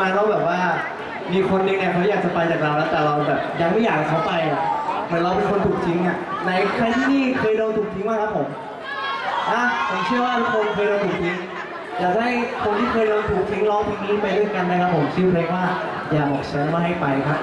มาณว่าแบบว่า มีคนหนึงเนี่ยเขาอยากจะไปจากเราแล้วแต่เราแบบยังไม่อยากให้เขาไปอะเหมือนเราเป็นคนถูกทิ้งอะไหนใครที่นี่เคยโดนถูกทิ้งบ้างครับผมนะผมเชื่อว่าทุกคนเคยโดนถูกทิ้งอยากให้คนที่เคยโดนถูกทิ้งร้องเพลงนี้ไปด้วยกันนะครับผมชื่อเพลงว่าอย่าบอกฉันว่าให้ไปครับ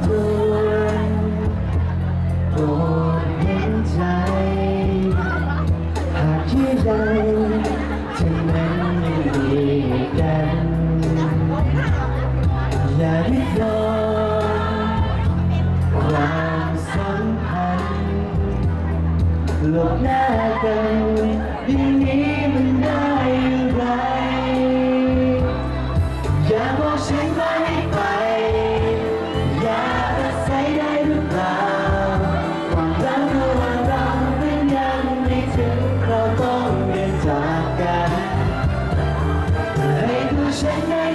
โปรดนโปรดเห็นใจ หากที่ใดถึงนั้นยังดีกัน อย่าได้ยอมความสัมพันธ์หลบหน้ากันอย่งนี้มัน ใ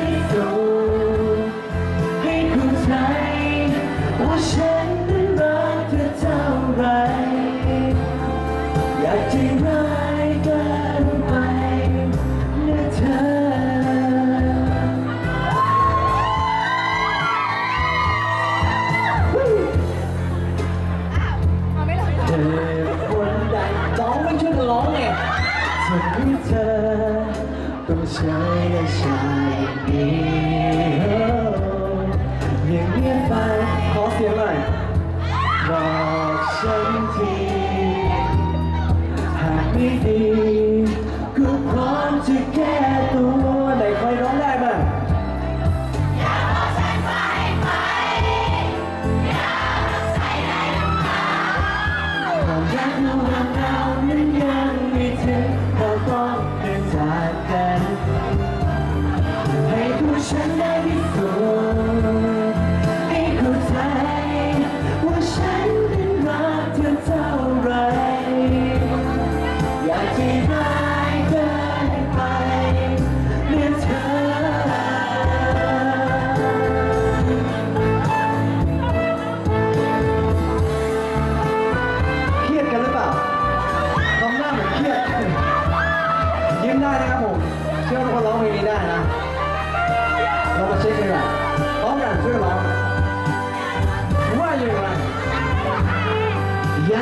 ต้องใช้และชายนี้อย่างเงียบไปขอเสียงหน่อยบอกฉันทีหากไม่ดี